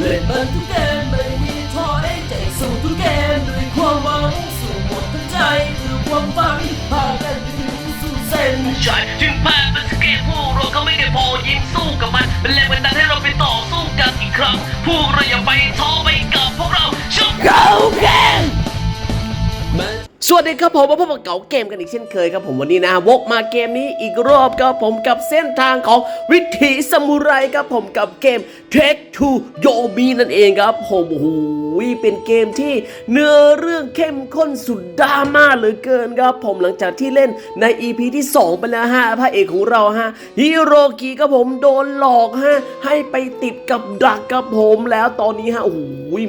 เล่นมันทุกเกมไม่มีถอยใจสู้ทุกเกมด้วยความหวังสู้หมดทั้งใจคือความฝันพากันไปถึงสู่เส้นใช่ถึงแพ้เป็นสเกตพวกเราก็ไม่ได้พอยิงสู้กับมันเป็นแรงบันดาลให้เราไปต่อสู้กันอีกครั้งพวกเราอย่าไปท้อไปกับพวกเราชุบ Go Game สวัสดีครับผมมาพบกับเก๋าเกมกันอีกเช่นเคยครับผมวันนี้นะวกมาเกมนี้อีกรอบครับผมกับเส้นทางของวิถีสมุไรครับผมกับเกม Take to Yomi นั่นเองครับผมโอ้โหเป็นเกมที่เนื้อเรื่องเข้มข้นสุดดราม่าเหลือเกินครับผมหลังจากที่เล่นใน EP ที่ 2 ไปแล้วฮะพระเอกของเราฮะฮิโรกิครับผมโดนหลอกฮะให้ไปติดกับดักครับผมแล้วตอนนี้ฮะโอ้โห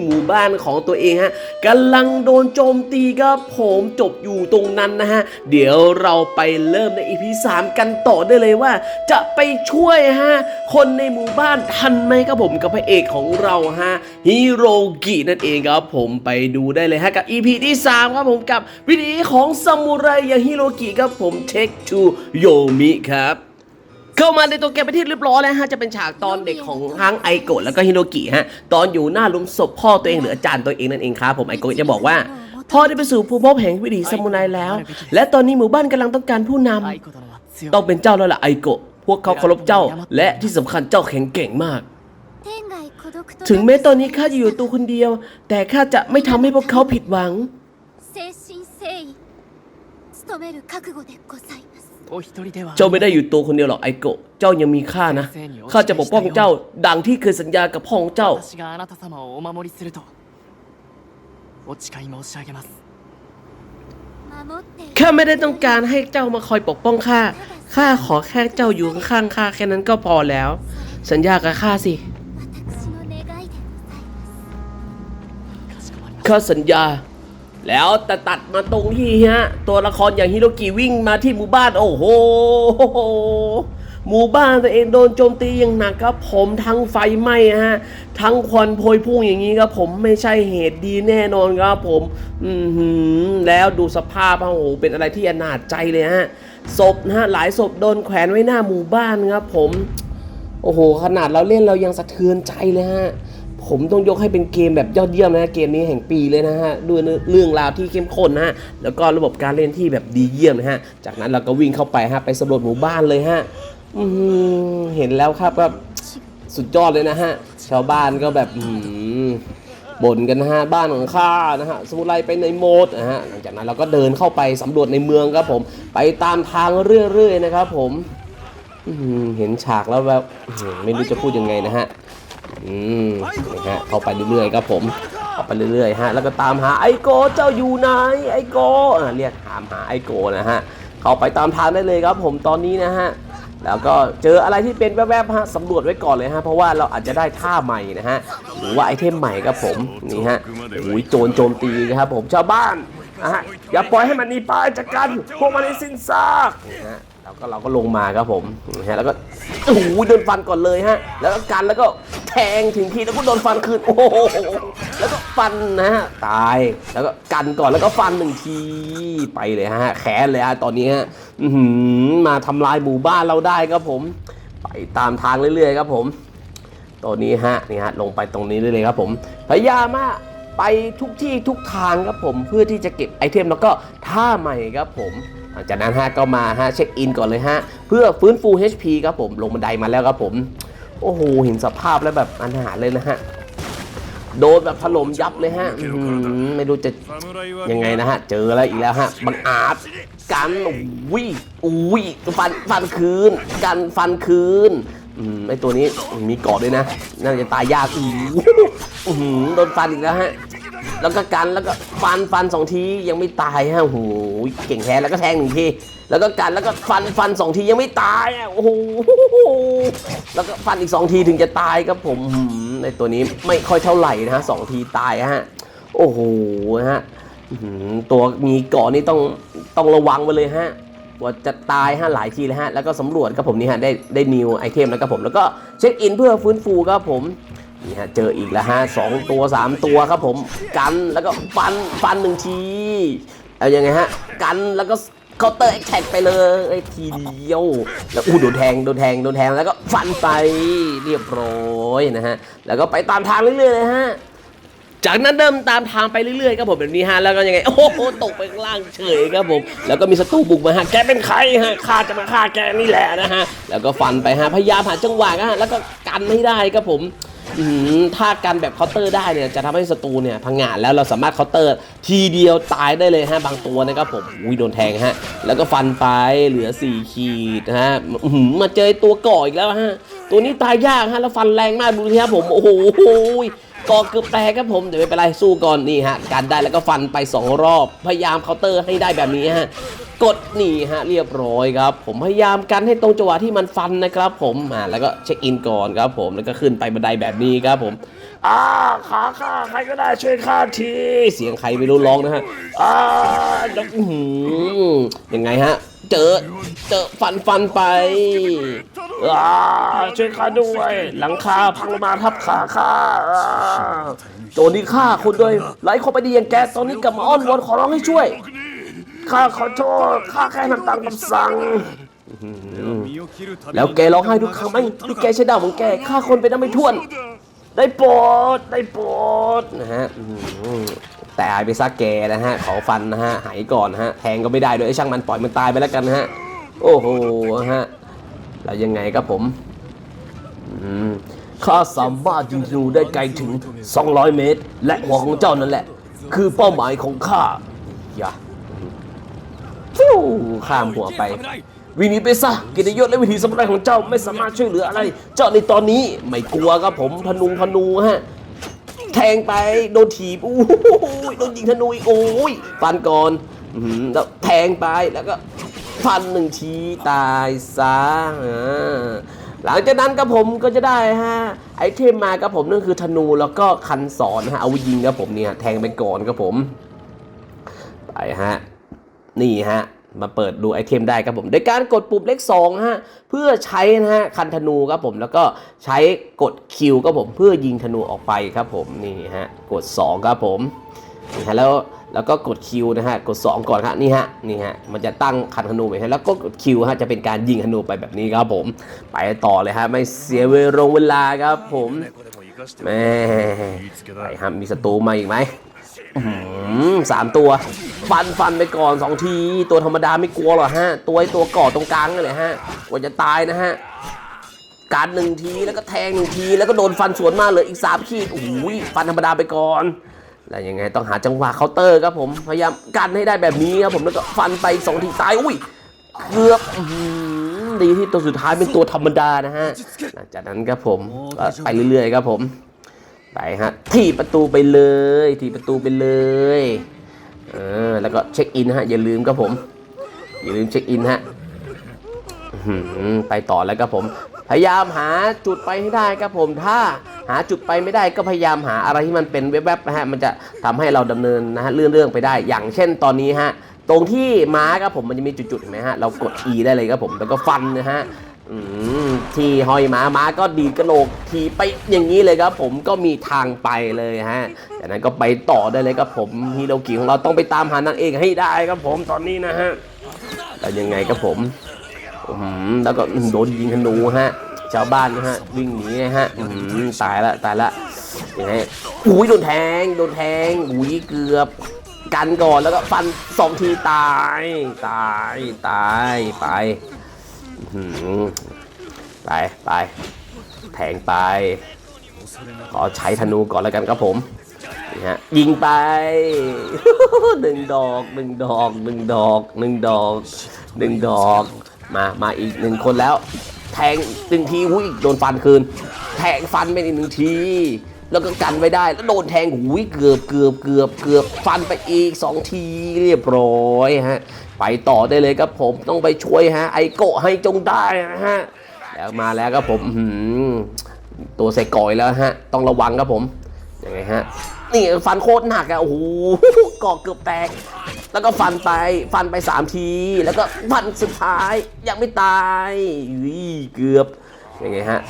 หมู่บ้านของตัวเองฮะกำลังโดนโจมตีครับผมจบอยู่ตรงนั้นนะฮะ เดี๋ยวเราไปเริ่มใน EP 3กันต่อได้เลยว่า จะไปช่วยฮะ คนในหมู่บ้านทันไหมครับผมกับพระเอกของเราฮะฮิโรกินั่นเองครับผมไปดูได้เลยฮะกับ EP ที่ 3 ครับผมกับวิธีของซามูไรอย่างฮิโรกิครับผมเทคทูโยมิครับเข้ามาในตัวเกมไปนที่เรียบร้อยแล้วฮะจะเป็นฉากตอนเด็กของทั้งไอโกะแล้วก็ฮิโนกิฮะตอนอยู่หน้าหลุมศพพ่อตัวเองหรืออาจารย์ตัวเองนั่นเองครับผมไอโกะจะบอกว่า พ่อได้ไปสู่ภูมิภพแห่งวิถีสมุนไรแล้ว และตอนนี้หมู่บ้านกำลังต้องการผู้นำต้องเป็นเจ้าแล้วล่ะไอโกะพวกเขาเคารพเจ้า และที่สำคัญเจ้าแข็งเก่งมาก ถึงแม้ตอนนี้ข้าจะอยู่ตัวคนเดียว แต่ข้าจะไม่ทำให้พวกเขาผิดหวังเจ้าไม่ได้อยู่ตัวคนเดียวหรอกไอโกะ เจ้ายังมีข้านะ ข้าจะปกป้องเจ้าดังที่เคยสัญญากับพ่อของเจ้า お守りするとお誓い申し上げます ข้าไม่ได้ต้องการให้เจ้ามาคอยปกป้องข้า ข้าขอแค่เจ้าอยู่ข้างๆข้าแค่นั้นก็พอแล้ว สัญญากับข้าสิ ข้าสัญญา แล้วแต่ตัดมาตรงที่ฮะ ตัวละครอย่างฮิโรกิวิ่งมาที่หมู่บ้าน โอ้โห หมู่บ้านตัวเองโดนโจมตีอย่างหนักครับ ผมทั้งไฟไหม้ฮะทั้งควันโพยพุ่งอย่างนี้ครับผมไม่ใช่เหตุดีแน่นอนครับผมอือหือแล้วดูสภาพโอ้โหเป็นอะไรที่อนาจใจเลยฮะศพนะฮะหลายศพโดนแขวนไว้หน้าหมู่บ้านครับผมโอ้โห ขนาดเราเล่นเรายังสะเทือนใจเลยฮะผมต้องยกให้เป็นเกมแบบยอดเยี่ยมนะเกมนี้แห่งปีเลยนะฮะด้วยเรื่องราวที่เข้มข้นนะฮะแล้วก็ระบบการเล่นที่แบบดีเยี่ยมนะฮะจากนั้นเราก็วิ่งเข้าไปฮะไปสำรวจหมู่บ้านเลยฮะ อืมเห็นแล้วครับก็สุดยอดเลยนะฮะ ชาวบ้านก็แบบอืมบ่นกันนะฮะบ้านของข้านะฮะสมุไรไปในโหมดนะฮะหลังจากนั้นเราก็เดินเข้าไปสำรวจในเมืองครับผม ไปตามทางเรื่อยๆนะครับผมอื้อหือเห็นฉากแล้วแบบอื้อหือไม่รู้จะพูดยังไงนะฮะ อืมนะฮะเข้าไปเรื่อยๆครับผมเข้าไปเรื่อยๆฮะแล้วก็ตามหาไอโกเจ้าอยู่ไหนไอโกอ่าเรียกถามหาไอโกนะฮะเข้าไปตามทางได้เลยครับผมตอนนี้นะฮะ แล้วก็เจออะไรที่เป็นแวบๆฮะสำรวจไว้ก่อนเลยฮะเพราะว่าเราอาจจะได้ท่าใหม่นะฮะหรือว่าไอเทมใหม่ครับผมนี่ฮะโอ้ยโจรโจมตีนะครับผมชาวบ้านนะฮะอย่าปล่อยให้มันหนีไปจากกันพวกมันให้สิ้นซากนะฮะ แล้วก็เราก็ลงมาครับผมนะฮะแล้วก็โอ้โหโดนฟันก่อนเลยฮะ แล้วก็กันแล้วก็แทงถึงทีแล้วก็โดนฟันคืนโอ้โหแล้วก็ฟันนะฮะตายแล้วก็กันก่อนแล้วก็ฟันหนึ่งทีไปเลยฮะแขนเลยฮะตอนนี้ฮะมาทำลายหมู่บ้านเราได้ครับผม ไปตามทางเรื่อยๆครับผมตัวนี้ฮะนี่ฮะลงไปตรงนี้ได้เลยครับผมพยายามอะไปทุกที่ทุกทางครับผมเพื่อที่จะเก็บไอเทมแล้วก็ท่าใหม่ครับผม หลังจากนั้นฮะก็มาฮะเช็คอินก่อนเลยฮะเพื่อฟื้นฟู HP ครับผมลงบันไดมาแล้วครับผม โอ้โหเห็นสภาพแล้วแบบอันาเลยนะฮะโดนแบบถล่มยับเลยฮะไม่รู้จะยังไงนะฮะ เจอแล้วอีกแล้วฮะบังอาจกันอุ้ยอุ้ยฟันฟันคืน กันฟันคืนอืมไอตัวนี้มีเกาะด้วยนะ น่าจะตายยากอีกอื้อหือโดนฟันอีกแล้วฮะ แล้วก็กันแล้วก็ฟันฟันสองทียังไม่ตายฮะโอ้โหเก่งแท้แล้วก็แทงหนึ่งทีแล้วก็กันแล้วก็ฟันฟันสองทียังไม่ตายอะโอ้โหแล้วก็ฟันอีกสองทีถึงจะตายครับผมในตัวนี้ไม่ค่อยเท่าไหร่นะฮะสองทีตายฮะโอ้โหฮะตัวมีเกาะนี่ต้องต้องระวังไปเลยฮะว่าจะตายฮะหลายทีเลยฮะแล้วก็สำรวจครับผมนี่ฮะได้ได้นิวไอเทมแล้วครับผมแล้วก็เช็คอินเพื่อฟื้นฟูครับผม นี่ฮะเจออีกแล้วฮะสองตัวสามตัวครับผมกันแล้วก็ฟันฟันหนึ่งทีเอายังไงฮะกันแล้วก็เคาน์เตอร์แอคแท็กไปเลยทีเดียวแล้วอู้โดนแทงโดนแทงโดนแทงแล้วก็ฟันไปเรียบร้อยนะฮะแล้วก็ไปตามทางเรื่อยๆเลยฮะจากนั้นเดิมตามทางไปเรื่อยๆครับผมแบบนี้ฮะแล้วก็ยังไงโอ้โหตกไปข้างล่างเฉยครับผมแล้วก็มีศัตรูบุกมาฮะแกเป็นใครฮะข้าจะมาฆ่าแกนี่แหละนะฮะแล้วก็ฟันไปฮะพยายามหาจังหวะฮะแล้วก็กันไม่ได้ครับผม อื้อหือถ้าการแบบเคาน์เตอร์ได้เนี่ยจะทำให้ศัตรูเนี่ยพังงาดแล้วเราสามารถเคาน์เตอร์ ทีเดียวตายได้เลยฮะบางตัวนะครับผมอุ้ยโดนแทงฮะแล้วก็ฟันไปเหลือ 4 ขีดนะฮะอื้อหือมาเจอตัวก่ออีกแล้วฮะตัวนี้ตายยากฮะแล้วฟันแรงมากดูทีครับผมโอ้โห กอเกือบแตกครับผมเดี๋ยวไม่เป็นไรสู้ก่อนนี่ฮะการได้แล้วก็ฟันไป 2 รอบ พยายามเคาน์เตอร์ให้ได้แบบนี้ฮะกดนี่ฮะเรียบร้อยครับ ผมพยายามกันให้ตรงจังหวะที่มันฟันนะครับผมอ่าแล้วก็เช็คอินก่อนครับผมแล้วก็ขึ้นไปบันไดแบบนี้ครับผมอ่าขาข้าใครก็ได้ช่วยข้าทีเสียงใครไม่รู้ร้องนะฮะอ่าแล้วอื้อหือยังไงฮะ เจอเจอฟันฟันไป อ่าช่วยข้าด้วย หลังคาพังลงมาทับขาข้าอ่าโจรนี่ฆ่าคนด้วยไล่เข้าไปดีอย่างแกตอนนี้กลับมาอ้อนวอนขอร้องให้ช่วยข้าขอโทษข้าแค่ทำตามคำสั่ง แล้วแกร้องไห้ทุกครั้งไหมที่แกใช้ดาวของแกฆ่าคนไปได้ไม่ถ้วน ได้โปรดได้โปรดนะฮะอื้อหือแต่อายไปซะแกนะฮะขอฟันนะฮะหายก่อนนะฮะแทงก็ไม่ได้ด้วยไอ้ช่างมันปล่อยมันตายไปแล้วกันนะฮะ โอ้โหฮะ แล้วยังไงครับผมข้าสามารถยิงธนูได้ไกลถึง 200 เมตร และหัวของเจ้านั่นแหละ คือเป้าหมายของข้าอย่าฟิวข้ามหัวไปวินีไปซะกิตยศและวิธีสมุไรของเจ้าไม่สามารถช่วยเหลืออะไร เจ้าในตอนนี้ไม่กลัวครับผมธนูธนูฮะแทงไปโดนถีบอู้หูโดนยิงธนูอีกโอ้ยฟันก่อนแล้วแทงไปแล้วก็ ฟันหนึ่งทีตายซะหลังจากนั้นครับผมก็จะได้ฮะไอเทมมาครับผมนั่นคือธนูแล้วก็คันสอนฮะเอายิงครับผมเนี่ยแทงไปก่อนครับผมไปฮะนี่ฮะมาเปิดดูไอเทมได้ครับผมโดยการกดปุ่มเลข2ฮะเพื่อใช้นะฮะคันธนูครับผมแล้วก็ใช้กดคิวครับผมเพื่อยิงธนูออกไปครับผมนี่ฮะกด 2 ครับผมนี่ฮะแล้ว แล้วก็กดคิวนะฮะ กด 2 ก่อนครับนี่ฮะ นี่ฮะ มันจะตั้งคันธนูไว้ให้แล้วก็กดคิวฮะ จะเป็นการยิงธนูไปแบบนี้ครับผม ไปต่อเลยฮะ ไม่เสียเวลาครับผมแม่ไปครับมีศัตรูมาอีกไหมสามตัว ฟันฟันไปก่อนสองที ตัวธรรมดาไม่กลัวหรอฮะ ตัวไอตัวก่อตรงกลางนั่นแหละฮะกว่าจะตายนะฮะการหนึ่งทีแล้วก็แทงหนึ่งทีแล้วก็โดนฟันสวนมาเลยอีกสามขีดโอ้ยฟันธรรมดาไปก่อน แล้วยังไงต้องหาจังหวะเคาน์เตอร์ครับผมพยายามกันให้ได้แบบนี้ครับผมแล้วก็ฟันไปสองทีตายอุ้ยเกือบดีที่ตัวสุดท้ายเป็นตัวธรรมดานะฮะหลังจากนั้นครับผมก็ไปเรื่อยๆครับผมไปฮะที่ประตูไปเลยที่ประตูไปเลยเออแล้วก็เช็คอินฮะอย่าลืมครับผมอย่าลืมเช็คอินฮะไปต่อแล้วครับผม พยายามหาจุดไปให้ได้ครับผมถ้าหาจุดไปไม่ได้ก็พยายามหาอะไรที่มันเป็นแวบๆนะฮะมันจะทำให้เราดำเนินนะฮะเรื่องเรื่องไปได้ อย่างเช่นตอนนี้ฮะตรงที่ม้าครับผมมันจะมีจุดๆเห็นไหมฮะเรากด E ได้เลยครับผมแล้วก็ฟันนะฮะที่ห้อยม้าม้าก็ดีกระโหลกทีไปอย่างนี้เลยครับผมก็มีทางไปเลยฮะจากนั้นก็ไปต่อได้เลยครับผมฮีโรกิของเราต้องไปตามหานางเอกให้ได้ครับผมตอนนี้นะฮะแล้วยังไงครับผมอืมแล้วก็โดนยิงธนูฮะ ชาวบ้านนะฮะวิ่งหนีนะฮะตายละตายละยังไงอุ้ยโดนแทงโดนแทงอุ้ยเกือบกันก่อนแล้วก็ฟันสองทีตายตายตายไปไปไปแทงไป ขอใช้ธนูก่อนแล้วกันครับผมนี่ฮะยิงไปหนึ่งดอกหนึ่งดอกหนึ่งดอกหนึ่งดอกหนึ่งดอก มามาอีกหนึ่งคนแล้ว แทงหนึ่งทีหุ้ยโดนฟันคืน แทงฟันไปอีกหนึ่งที แล้วก็กันไว้ได้แล้วโดนแทงหุยเกือบเกือบเกือบเกือบฟันไปอีกสองทีเรียบร้อยฮะ ไปต่อได้เลยครับผมต้องไปช่วยฮะ ไอโกะให้จงได้นะฮะแล้วมาแล้วครับผมหือตัวใส่ก่อยแล้วฮะ ต้องระวังครับผมยังไงฮะนี่ฟันโคตรหนักอะโอ้โหกอกเกือบแตก แล้วก็ฟันไปฟันไปสามที แล้วก็ฟันสุดท้ายยังไม่ตายอุ้ยเกือบยังไงฮะ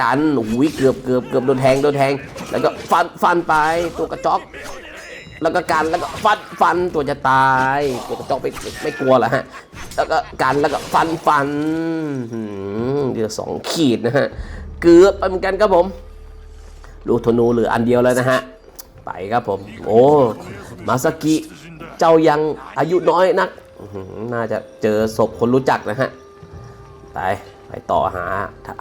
กันอุ้ยเกือบเกือบเกือบโดนแทงโดนแทง แล้วก็ฟันฟันไปตัวกระจอก แล้วก็กันแล้วก็ฟันฟันตัวจะตายตัวกระจอกไม่ไม่กลัวเหรอฮะแล้วก็กันแล้วก็ฟันฟันเดือสองขีดนะฮะเกือบไปเหมือนกันครับผมลูกธนูเหลืออันเดียวแล้วนะฮะไปครับผม โอ้มาสกิ เจ้ายังอายุน้อยนัก น่าจะเจอศพคนรู้จักนะฮะ ไปไปต่อหา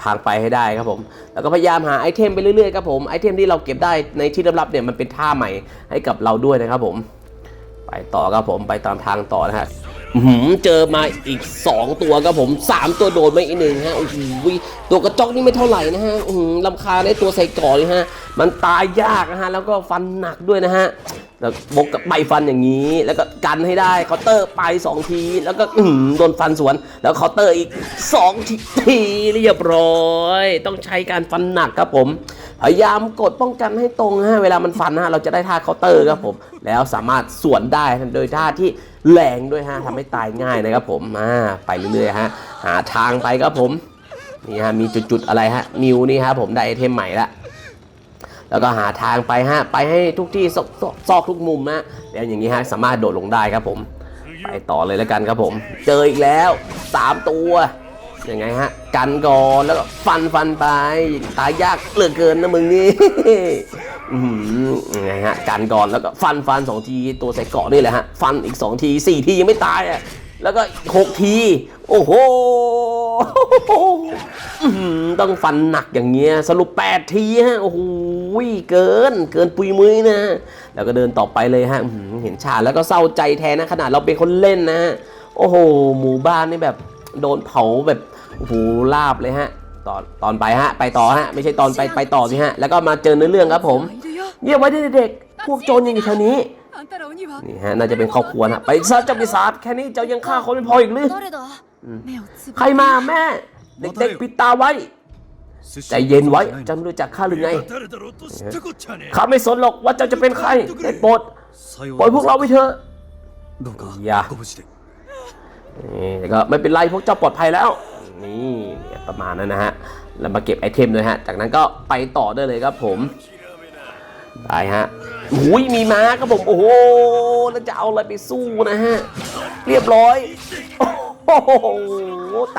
ทางไปให้ได้ครับผม แล้วก็พยายามหาไอเทมไปเรื่อยๆครับผม ไอเทมที่เราเก็บได้ในที่ลับๆเนี่ยมันเป็นท่าใหม่ให้กับเราด้วยนะครับผม ไปต่อครับผมไปตามทางต่อนะฮะหือเจอมาอีก 2 ตัวครับผม 3 ตัวโดนไปอีกหนึ่งฮะโอ้โหตัวกระจอกนี่ไม่เท่าไหร่นะฮะลำคาญไอ้ตัวใส่ก่อนี่ฮะ มันตายยากนะฮะ แล้วก็ฟันหนักด้วยนะฮะ แล้วบกกับใบฟันอย่างนี้ แล้วก็กันให้ได้เคาน์เตอร์ไป 2 ที แล้วก็อื้อหือโดนฟันสวน แล้วเคาน์เตอร์อีก2ทีเรียบร้อย ต้องใช้การฟันหนักครับผม พยายามกดป้องกันให้ตรงฮะเวลามันฟันฮะเราจะได้ท่าเคาน์เตอร์ครับผม แล้วสามารถสวนได้โดยท่าที่แรงด้วยฮะทำให้ตายง่ายนะครับผมมาไปเรื่อยๆฮะหาทางไปครับผมนี่ฮะมีจุดๆอะไรฮะนิวนี่ฮะผมได้ไอเทมใหม่ละ แล้วก็หาทางไปฮะไปให้ทุกที่ซอกซอกทุกมุมนะแล้วอย่างนี้ฮะสามารถโดดลงได้ครับผม ไปต่อเลยแล้วกันครับผม เจออีกแล้ว 3 ตัวยังไงฮะกันก่อนแล้วก็ฟันฟันไปตายยากเหลือเกินนะมึงนี่ยังไงฮะกันก่อนแล้วก็ฟันฟันสองทีตัวใส่เกาะนี่แหละฮะฟันอีก2ที4ทียังไม่ตายอะแล้วก็หกที โอ้โหรือ ต้องฟันหนักอย่างเงี้ย สรุปแปดทีฮะ โอ้โหเกิน เกินปุยมือนะ แล้วก็เดินต่อไปเลยฮะเห็นชากแล้วก็เศร้าใจแทนนะ ขนาดเราเป็นคนเล่นนะฮะ โอ้โห หมู่บ้านนี่แบบโดนเผาแบบ โอ้โหลาบเลยฮะ ตอนตอนไปฮะ ไปต่อฮะ ไม่ใช่ตอนไปไปต่อสิฮะ แล้วก็มาเจอเนื้อเรื่องครับผม เยี่ยมไว้เด็กๆพวกโจรยังอยู่แถวนี้นี่ฮะ น่าจะเป็นครอบครัวนะไปซะเจ้าปีศาจแค่นี้เจ้ายังฆ่าคนไม่พออีกหรือ 誰だ目をつぶ ใครมาแม่ เด็กๆปิดตาไว้ ใจเย็นไว้จำรู้จักข้าหรือไง 誰だろうと知ったこっちゃねえ ข้าไม่สนหรอกว่าเจ้าจะเป็นใครได้โปรด さよ ปล่อยพวกเราไปเถอะ どうかいやご無事で นี่แล้วก็ไม่เป็นไรพวกเจ้าปลอดภัยแล้ว นี่เนี่ยประมาณนั้นนะฮะ แล้วมาเก็บไอเทมด้วยฮะ จากนั้นก็ไปต่อได้เลยครับผม ไปฮะหุยมีม้าครับผมโอ้โหแล้วจะเอาอะไรไปสู้นะฮะ เรียบร้อย โอ้โห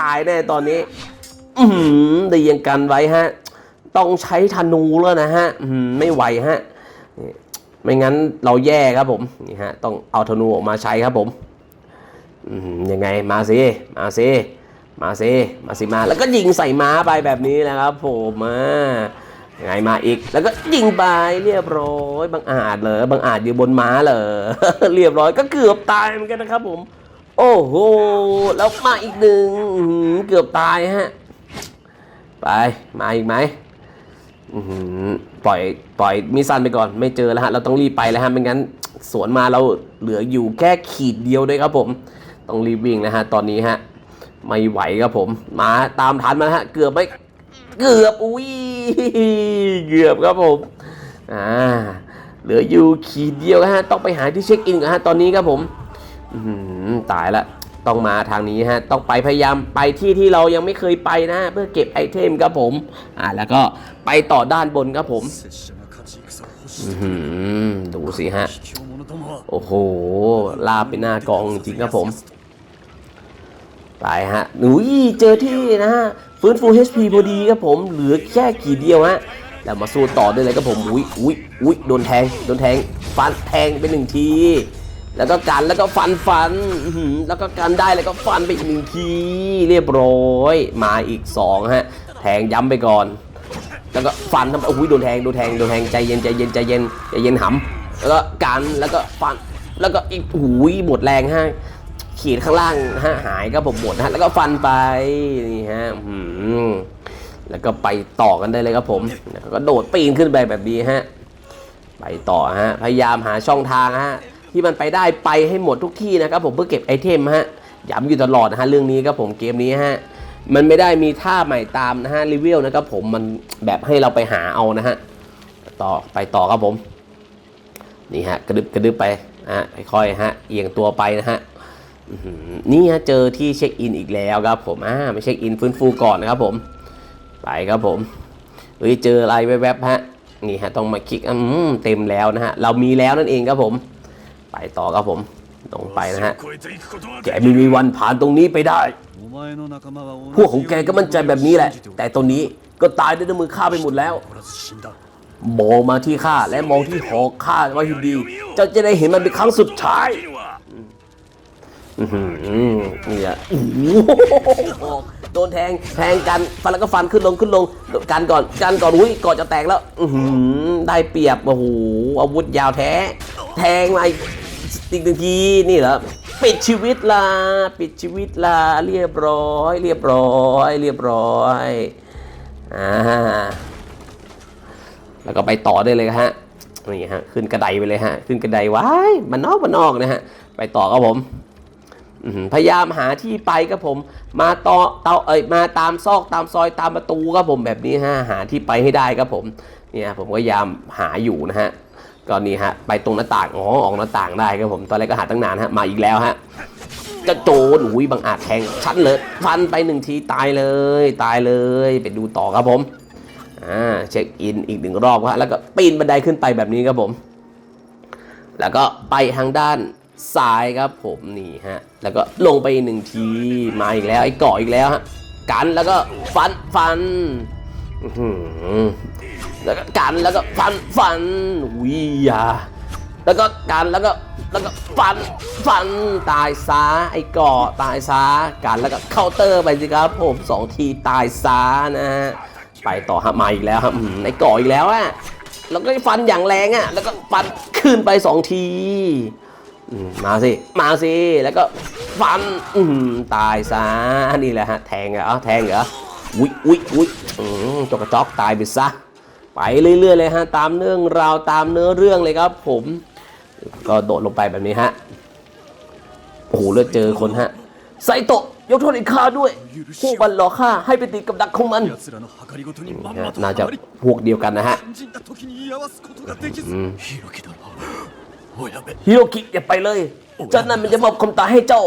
ตายแน่ตอนนี้ อือหือดียังกันไว้ฮะ ต้องใช้ธนูแล้วนะฮะอือหือไม่ไหวฮะไม่งั้นเราแย่ครับผมนี่ฮะต้องเอาธนูออกมาใช้ครับผมอืมยังไงมาสิมาสิมาสิมาสิมาแล้วก็ยิงใส่ม้าไปแบบนี้นะครับผมมา ยังไงมาอีก แล้วก็ยิงไปเรียบร้อยบางอาจเลยบางอาจอยู่บนม้าเลยเรียบร้อยก็เกือบตายเหมือนกันนะครับผม โอ้โหแล้วมาอีกหนึ่งเกือบตายฮะไปมาอีกไหมปล่อยปล่อยมิซันไปก่อน ไม่เจอแล้วฮะเราต้องรีบไปแล้วฮะไม่งั้นสวนมาเราเหลืออยู่แค่ขีดเดียวด้วยครับผม ต้องรีบวิ่งนะฮะตอนนี้ฮะไม่ไหวครับผม มาตามทันมาฮะเกือบไม่ เกือบอุ้ยเกือบครับผมอ่าเหลืออยู่ขีดเดียวฮะต้องไปหาที่เช็คอินกันฮะตอนนี้ครับผมตายละต้องมาทางนี้ฮะต้องไปพยายามไปที่ที่เรายังไม่เคยไปนะเพื่อเก็บไอเทมครับผมอ่าแล้วก็ไปต่อด้านบนครับผมดูสิฮะโอ้โหลาไปหน้ากองจริงครับผมไปฮะหนุยเจอที่นะฮะ ฟื้นฟู HP พอดีครับผมเหลือแค่กี่เดียวฮะแล้วมาสู้ต่อได้เลยครับผมอุ้ยอุ้ยอุ้ยโดนแทงโดนแทงฟันแทงไปหนึ่งที แล้วก็กันแล้วก็ฟันฟันแล้วก็กันได้แล้วก็ฟันไปอีกหนึ่งทีเรียบร้อย มาอีกสองฮะแทงย้ำไปก่อน แล้วก็ฟันทำโอ้ยโดนแทงโดนแทงโดนแทงใจเย็นใจเย็นใจเย็นใจเย็นหำแล้วก็กันแล้วก็ฟันแล้วก็อีกหูยหมดแรงฮะ ขีดข้างล่างฮะหายก็ผมหมดนะฮะแล้วก็ฟันไปนี่ฮะแล้วก็ไปต่อกันได้เลยครับผมแล้วก็โดดปีนขึ้นไปแบบนี้ฮะไปต่อฮะพยายามหาช่องทางฮะที่มันไปได้ไปให้หมดทุกที่นะครับผมเพื่อเก็บไอเทมฮะย้ำอยู่ตลอดนะฮะเรื่องนี้ครับผมเกมนี้ฮะมันไม่ได้มีท่าใหม่ตามนะฮะรีวิวนะครับผมมันแบบให้เราไปหาเอานะฮะต่อไปต่อครับผมนี่ฮะกระดึบกระดึบไปฮะค่อยๆฮะเอียงตัวไปนะฮะ นี่ฮะเจอที่เช็คอินอีกแล้วครับผมอ่าไปเช็คอินฟื้นฟูก่อนนะครับผมไปครับผมเฮ้ยเจออะไรแวบๆฮะนี่ฮะต้องมาคลิกอืมเต็มแล้วนะฮะเรามีแล้วนั่นเองครับผม ไปต่อครับผมตรงไปนะฮะแกไม่มีวันผ่านตรงนี้ไปได้ พวกของแกก็มั่นใจแบบนี้แหละ แต่ตรงนี้ก็ตายด้วยมือข้าไปหมดแล้วมองมาที่ข้าและมองที่หอกข้าไว้ทีดีเจ้าจะได้เห็นมันเป็นครั้งสุดท้าย อือหือนี่อะโอ้โหโดนแทงแทงกันฟันแล้วก็ฟันขึ้นลงขึ้นลงกันก่อนกันก่อนอุ้ยก่อนจะแตกแล้วอือหือได้เปรียบโอ้โหอาวุธยาวแท้ แทงมาอีกอีกหนึ่งทีนี่เหรอปิดชีวิตละปิดชีวิตละเรียบร้อย เรียบร้อย เรียบร้อยอ่าแล้วก็ไปต่อได้เลยฮะนี่ฮะขึ้นกระไดไปเลยฮะ ขึ้นกระไดไว้มันนอกมันนอกนะฮะ ไปต่อครับผม พยายามหาที่ไปครับผม มาต่อเตาเอ้ยมาตามซอกตามซอยตามประตูครับผมแบบนี้ฮะหาที่ไปให้ได้ครับผมเนี่ยผมก็พยายามหาอยู่นะฮะก็นี่ฮะไปตรงหน้าต่างอ๋อออกหน้าต่างได้ครับผมตอนแรกก็หาตั้งนานฮะมาอีกแล้วฮะกระโจนอุ้ยบังอาจแทงชั้นเลยฟันไปหนึ่งทีตายเลยตายเลยไปดูต่อครับผมอ่าเช็คอินอีกหนึ่งรอบฮะแล้วก็ปีนบันไดขึ้นไปแบบนี้ครับผม แล้วก็ไปทางด้าน ซ้ายครับผมนี่ฮะ แล้วก็ลงไปหนึ่งทีมาอีกแล้วไอ้เกาะอีกแล้วฮะกันแล้วก็ฟันฟันแล้วก็กันแล้วก็ฟันฟันวิยาแล้วก็กันแล้วก็แล้วก็ฟันฟันตายซาไอ้เกาะตายซากันแล้วก็เคาน์เตอร์ไปสิครับผมสองทีตายซานะฮะไปต่อฮะมาอีกแล้วครับไอ้เกาะอีกแล้วอะแล้วก็ฟันอย่างแรงอะแล้วก็ฟันขึ้นไปสองที มาสิ มาสิ แล้วก็ฟันตายซะ นี่แหละฮะ แทงเหรอ แทงเหรออุ๊ยอุ๊ยอุ๊ยจกจอกตายไปซะ ไปเรื่อยๆเลยฮะ ตามเรื่องราวตามเนื้อเรื่องเลยครับผม ก็โดดลงไปแบบนี้ฮะ โอ้โหเลือดเจอคนฮะ ไซโตะยกโทษให้ข้าด้วย พวกมันหลอกข้าให้ไปติดกับดักของมัน น่าจะพวกเดียวกันนะฮะ ฮิโรกิอย่าไปเลยเจ้านั้นมันจะมอบคมตายให้เจ้า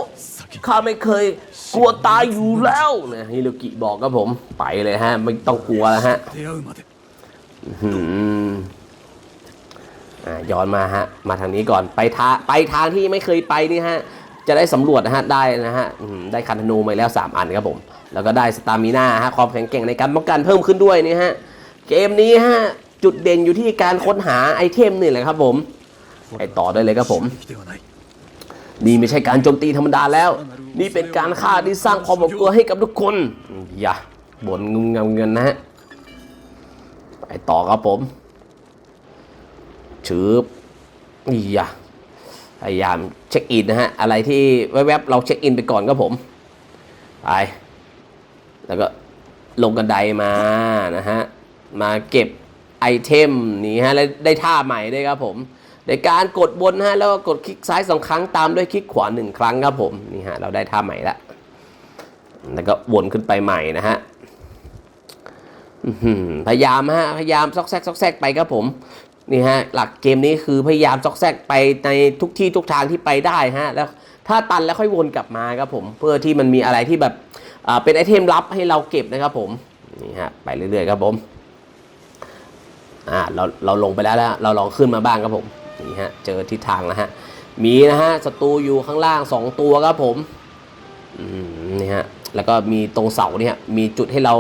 ข้าไม่เคย กลัวตายอยู่แล้วนะฮิโรกิบอกครับผมไปเลยฮะ ไม่ต้องกลัวแล้วฮะย้อนมาฮะ มาทางนี้ก่อนไปทางไปทางที่ไม่เคยไปนี่ฮะ จะได้สำรวจนะฮะได้นะฮะได้คันธนูมาแล้ว 3 อันครับผม แล้วก็ได้สตามีนาฮะความแข็งแกร่งในการป้องกันเพิ่มขึ้นด้วยนี่ฮะ เกมนี้ฮะ จุดเด่นอยู่ที่การค้นหาไอเทมนี่แหละครับผม ไปต่อได้เลยครับผม นี่ไม่ใช่การโจมตีธรรมดาแล้ว นี่เป็นการฆ่าที่สร้างความกลัวให้กับทุกคน อย่าบ่นเงุมงเงินนะฮะ ไปต่อครับผมชืบอย่าพยายามเช็คอินนะฮะ อะไรที่แวบๆเราเช็คอินไปก่อนครับผม ไป แล้วก็ลงกันไดมานะฮะ มาเก็บไอเทมนี่ฮะ และได้ท่าใหม่ด้วยครับผม ในการกดบนฮะแล้วก็กดคลิกซ้ายสองครั้งตามด้วยคลิกขวาหนึ่งครั้งครับผมนี่ฮะเราได้ท่าใหม่ละแล้วก็วนขึ้นไปใหม่นะฮะพยายามฮะพยายามซอกแซกซอกแซกไปครับผมนี่ฮะหลักเกมนี้คือพยายามซอกแซกไปในทุกที่ทุกทางที่ไปได้ฮะแล้วถ้าตันแล้วค่อยวนกลับมาครับผมเพื่อที่มันมีอะไรที่แบบอ่าเป็นไอเทมลับให้เราเก็บนะครับผมนี่ฮะไปเรื่อยๆครับผมอ่าเราเราลงไปแล้วแล้วเราลองขึ้นมาบ้างครับผม นี่ฮะเจอทิศทางแล้วฮะมีนะฮะศัตรูอยู่ข้างล่าง 2 ตัวครับผมนี่ฮะแล้วก็มีตรงเสาเนี่ยมีจุดให้เรา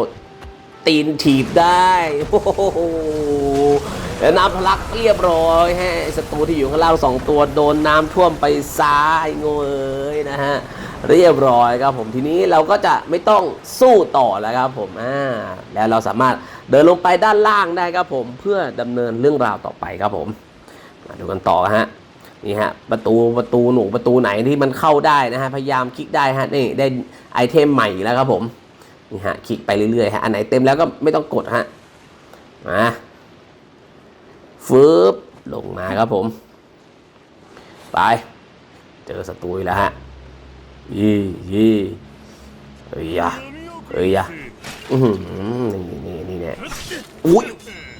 ตีนถีบได้โอ้โหแล้วน้ำพลักเรียบร้อยฮะศัตรูที่อยู่ข้างล่างสองตัวโดนน้ำท่วมไปซ้ายโง่เอ้ยนะฮะเรียบร้อยครับผมทีนี้เราก็จะไม่ต้องสู้ต่อแล้วครับผมอ่าแล้วเราสามารถเดินลงไปด้านล่างได้ครับผมเพื่อดำเนินเรื่องราวต่อไปครับผม ดูกันต่อฮะนี่ฮะประตูประตูหนูประตูไหนที่มันเข้าได้นะฮะพยายามคลิกได้ฮะนี่ได้ไอเทมใหม่แล้วครับผมนี่ฮะคลิกไปเรื่อยๆฮะอันไหนเต็มแล้วก็ไม่ต้องกดฮะมาฟืบลงมาครับผม ไป เจอศัตรูแล้วฮะยี่ยี่เอ้ยยะเอ้ยยะอือนี่นี่นี่เนี่ยอุ้ย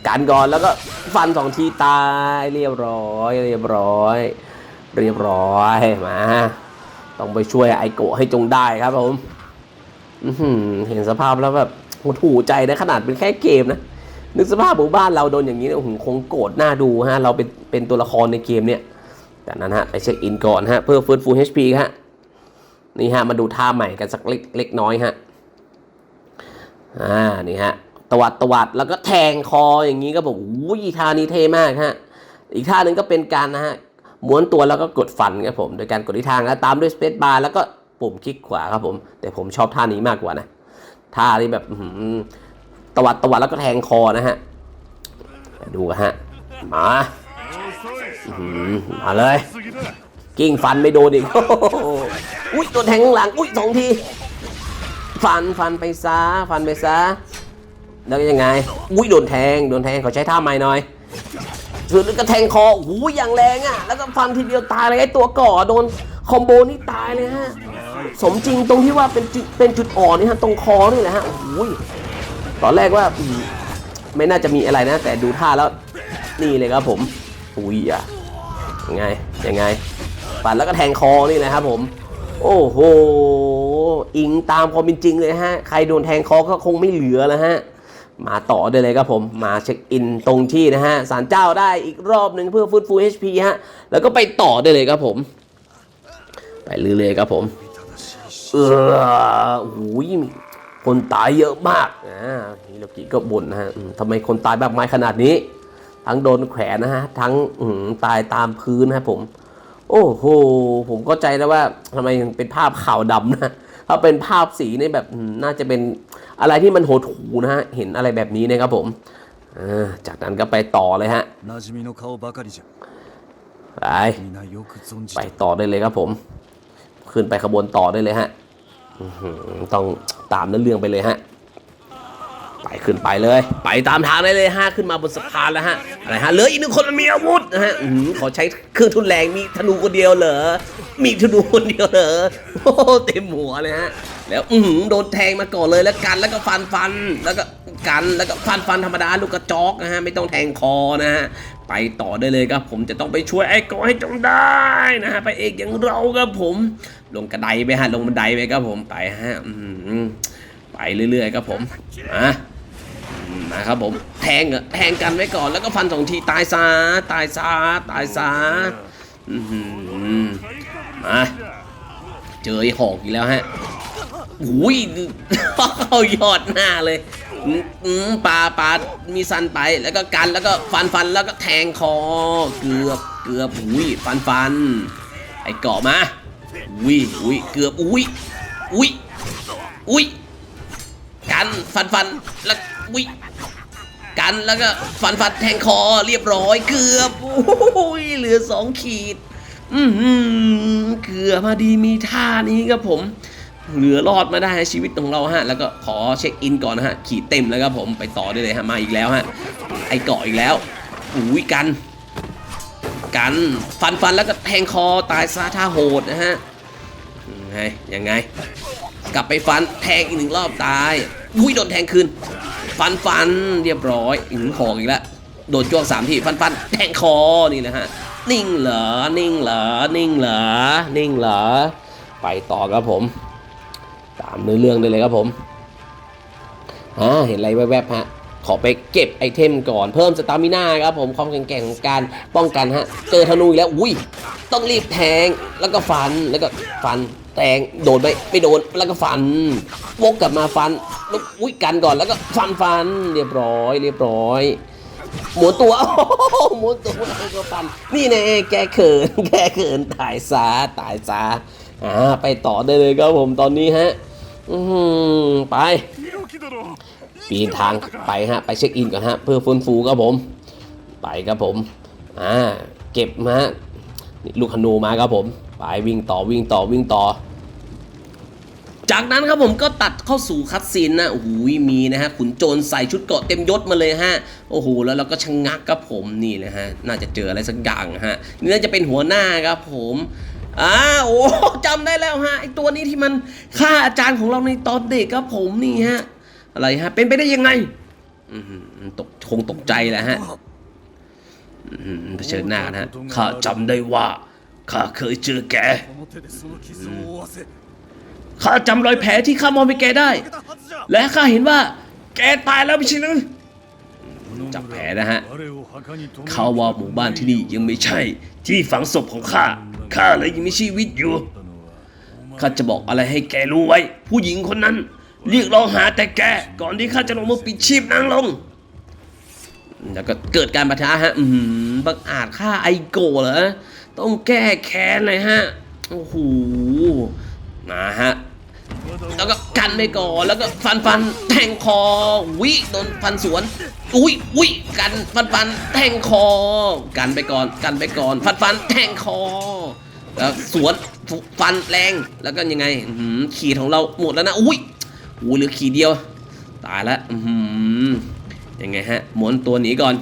กันก่อนแล้วก็ฟันสองทีตายเรียบร้อย เรียบร้อย เรียบร้อยมาต้องไปช่วยไอโกะให้จงได้ครับผมเห็นสภาพแล้วแบบหดหูใจนะขนาดเป็นแค่เกมนะนึกสภาพหมู่บ้านเราโดนอย่างนี้เนี่ยโอ้โหคงโกรธหน้าดูฮะ เราเป็นเป็นตัวละครในเกมเนี่ยจากนั้นฮะไปเช็คอินก่อนฮะเพื่อฟื้นฟู HP ฮะนี่ฮะมาดูท่าใหม่กันสักเล็กเล็กน้อยฮะอ่านี่ฮะ ตวัดตวัดแล้วก็แทงคออย่างนี้ก็บอกอุ้ยท่านี้เท่มากฮะอีกท่าหนึ่งก็เป็นการนะฮะม้วนตัวแล้วก็กดฟันครับผม โดยการกดที่ทางแล้วตามด้วยสเปซบาร์แล้วก็ปุ่มคลิกขวาครับผม แต่ผมชอบท่านี้มากกว่านะท่าที่แบบตวัดตวัดแล้วก็แทงคอนะฮะดูฮะมามาเลย กิ้งฟันไม่โดนอีกอุ้ยโดนแทงข้างหลังอุ้ยสองที ฟันฟันไปซะฟันไปซะ แล้วยังไง อุ้ยโดนแทง โดนแทงเขาใช้ท่าใหม่หน่อยถือแล้วก็แทงคออู้ยอย่างแรงอะ แล้วก็ฟันทีเดียวตายเลยไอ้ตัวก่อโดนคอมโบนี่ตายเลยฮะ สมจริงตรงที่ว่าเป็นจุดเป็นจุดอ่อนนี่ฮะตรงคอนี่แหละฮะอุ้ยตอนแรกว่าไม่น่าจะมีอะไรนะ แต่ดูท่าแล้วนี่เลยครับผมอุ้ยอะยังไงยังไงปัดแล้วก็แทงคอนี่แหละครับผม โอ้โหอิงตามความเป็นจริงเลยฮะ ใครโดนแทงคอก็คงไม่เหลือแล้วฮะ มาต่อได้เลยครับผมมาเช็คอินตรงที่นะฮะสารเจ้าได้อีกรอบหนึ่งเพื่อฟื้นฟู HP ฮะแล้วก็ไปต่อได้เลยครับผม ไปเรื่อยๆครับผมเออโอ้ยคนตายเยอะมากอ่าฮิโรกิก็บ่นนะฮะทำไมคนตายมากมายขนาดนี้ ทั้งโดนแขวนนะฮะ ทั้งตายตามพื้นนะครับผม โอ้โห ผมเข้าใจแล้วว่าทำไมมันเป็นภาพขาวดำนะ ถ้าเป็นภาพสีนี่แบบน่าจะเป็นอะไรที่มันโหดหูนะฮะ เห็นอะไรแบบนี้นะครับผมจากนั้นก็ไปต่อเลยฮะ ไป ไปต่อได้เลยครับผม ขึ้นไปขบวนต่อได้เลยฮะ ต้องตามนั้นเรื่องไปเลยฮะ ไปขึ้นไปเลย ไปตามทางได้เลยฮะขึ้นมาบนสะพานแล้วฮะอะไรฮะเหลืออีกหนึ่งคนมันมีอาวุธนะฮะอขอใช้เครื่องทุนแรงมีธนูคนเดียวเหรอมีธนูคนเดียวเหรอโอ้เต็มหัวเลยฮะแล้วอืโดนแทงมาก่อนเลยแล้วกันแล้วก็ฟันฟันแล้วก็กันแล้วก็ฟันฟันธรรมดาลูกกระจอกนะฮะไม่ต้องแทงคอนะฮะไปต่อได้เลยครับผมจะต้องไปช่วยไอ้กอให้จงได้นะฮะไปเอกอย่างเราครับผม ลงกระไดไปฮะลงบันไดไปครับผมไปฮะอื เรื่อยๆครับผมอะนะครับผมแทงเหรอแทงกันไว้ก่อนแล้วก็ฟันสองทีตายซาตายซาตายซาอื้อหือมาเจอไอ้หอกอีกแล้วฮะอุ้ยเข้ายอดหน้าเลยอืมอืมปลาปลามีสันไปแล้วก็กันแล้วก็ฟันฟันแล้วก็แทงคอ เกือบเกือบอุ้ยฟันฟัน ไอ้เกาะมาอุ้ยอุ้ยเกือบอุ้ยอุ้ยอุ้ย กันฟันฟันแล้ววิกันแล้วก็ฟันฟันแทงคอเรียบร้อยเกือบโอ้ยเหลือสองขีด อือหือเกือบมาดีมีท่านี้ครับผม เหลือรอดมาได้ชีวิตของเราฮะ แล้วก็ขอเช็คอินก่อนนะฮะ ขีดเต็มแล้วครับผมไปต่อได้เลยฮะมาอีกแล้วฮะไอเกาะอีกแล้วอุ้ยกัน กันฟันฟันแล้วก็แทงคอตายซาท่าโหดนะฮะยังไงยังไง กลับไปฟันแทงอีกหนึ่งรอบตาย อุ้ยโดนแทงคืน ฟันฟันเรียบร้อยอีกหนึ่งหอกอีกแล้วโดนจ้วงสามทีฟันฟันแทงคอนี่นะฮะนิ่งเหรอนิ่งเหรอนิ่งเหรอนิ่งเหรอไปต่อครับผม ตามเนื้อเรื่องได้เลยครับผมอ่าเห็นอะไรแวบๆฮะขอไปเก็บไอเทมก่อนเพิ่มสตามิน่าครับผมความแข็งแกร่งของการป้องกันฮะเจอธนูอีกแล้วอุ้ยต้องรีบแทงแล้วก็ฟันแล้วก็ฟันแทงโดนไหมไม่โดนแล้วก็ฟันวกกลับมาฟัน ล้วอุ้ยกันก่อนแล้วก็ฟันฟันเรียบร้อย เรียบร้อยหมุนตัวโอ้โหหมุนตัวแล้วก็ฟัน นี่แน่แกเขิน แกเขินตายซาตายซาอ่าไปต่อได้เลยครับผมตอนนี้ฮะ อือหือไปปีนทางไปฮะ ไปเช็คอินก่อนฮะ เพื่อฟื้นฟูครับผม ไปครับผม อ่า เก็บมาฮะลูกขนูมาครับผม ไปวิ่งต่อวิ่งต่อวิ่งต่อ จากนั้นครับผมก็ตัดเข้าสู่คัดซีนนะโอ้โหมีนะฮะขุนโจรใส่ชุดเกราะเต็มยศมาเลยฮะโอ้โหแล้วเราก็ชะงงักครับผมนี่เลยฮะน่าจะเจออะไรสักอย่างฮะนี่น่าจะเป็นหัวหน้าครับผมอ่าโอ้จำได้แล้วฮะไอตัวนี้ที่มันฆ่าอาจารย์ของเราในตอนเด็กครับผมนี่ฮะอะไรฮะ เป็นไปได้ยังไงอือหือตกคงตกใจแหละฮะอืมเผชิญหน้ากันฮะข้าจำได้ว่าข้าเคยเจอแก ข้าจำรอยแผลที่ข้ามองไปแกได้ และข้าเห็นว่า แกตายแล้วไม่ใช่หรือจับแผลนะฮะข้าว่าหมู่บ้านที่นี่ยังไม่ใช่ ที่ฝังศพของข้าข้าเลยยังมีชีวิตอยู่ข้าจะบอกอะไรให้แกรู้ไว้ ผู้หญิงคนนั้น เรียกร้องหาแต่แกก่อนที่ข้าจะลงมือปิดชีพนางลงแล้วก็เกิดการประทะฮะ อืมบังอาจข้าไอโกเหรอ ต้องแก้แค้นเลยฮะ โอ้โห มาฮะแล้วก็กันไปก่อนแล้วก็ฟันฟันแทงคอวิโดนฟันสวนอุ้ยอุ้ยกันฟันฟันแทงคอ กันไปก่อนกันไปก่อน ฟันฟันแทงคอแล้วสวนฟันแรงแล้วก็ยังไงหือขีดของเราหมดแล้วนะอุ้ยอุ้ยเหลือขีดเดียว ตายแล้วอือหือยังไงฮะหม้วนตัวหนีก่อน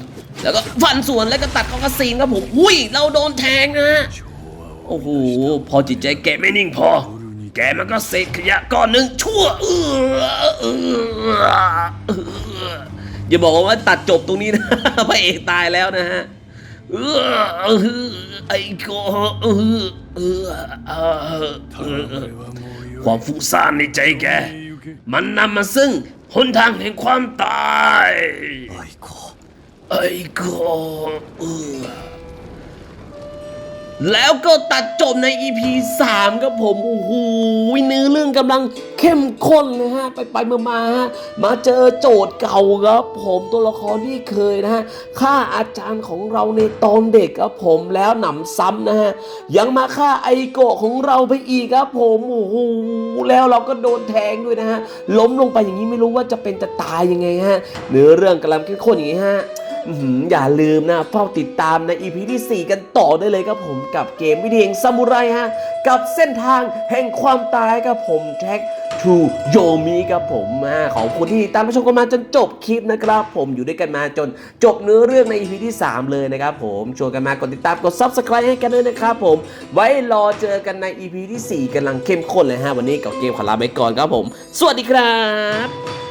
แล้วก็ฟันสวนแล้วก็ตัดคอกระซีนครับผมอุ้ยเราโดนแทงนะโอ้โหพอจิตใจแกไม่นิ่งพอ แกมันก็เศษขยะก้อนหนึ่งชั่วเออเออเอออย่าบอกว่าตัดจบตรงนี้นะพระเอกตายแล้วนะฮะเออเออไอ้โกเออเออเออเออความฟุ้งซ่านในใจแก มันนำมาซึ่งหนทางแห่งความตาย愛子ไอ้โกเออ แล้วก็ตัดจบใน EP 3ครับผมโอ้โหเนื้อเรื่องกำลังเข้มข้นเลยฮะ ไปไปมามาฮะมาเจอโจทย์เก่าครับ ผมตัวละครที่เคยนะฮะฆ่าอาจารย์ของเราในตอนเด็กครับผมแล้วหนำซ้ำนะฮะ ยังมาฆ่าไอโกะของเราไปอีกครับผมโอ้โหแล้วเราก็โดนแทงด้วยนะฮะล้มลงไปอย่างนี้ไม่รู้ว่าจะเป็นจะตายยังไงฮะเนื้อเรื่องกำลังเข้มข้นอย่างนี้ฮะ อย่าลืมนะเฝ้าติดตามใน EP ที่ 4 กันต่อได้เลยครับผมกับเกมวิดีเองซามูไรฮะ กับเส้นทางแห่งความตายครับผมแท็กทูโยมิครับผมอ่าขอบคุณที่ตามรับชมกันมาจนจบคลิปนะครับผมอยู่ด้วยกันมาจนจบเนื้อเรื่องใน EP ที่ 3 เลยนะครับผมชวนกันมากดติดตามกด Subscribe ให้กันด้วยนะครับผม ไว้รอเจอกันใน EP ที่ 4กำลังเข้มข้นเลยฮะวันนี้กับเกมขอลาไปก่อนครับผม สวัสดีครับ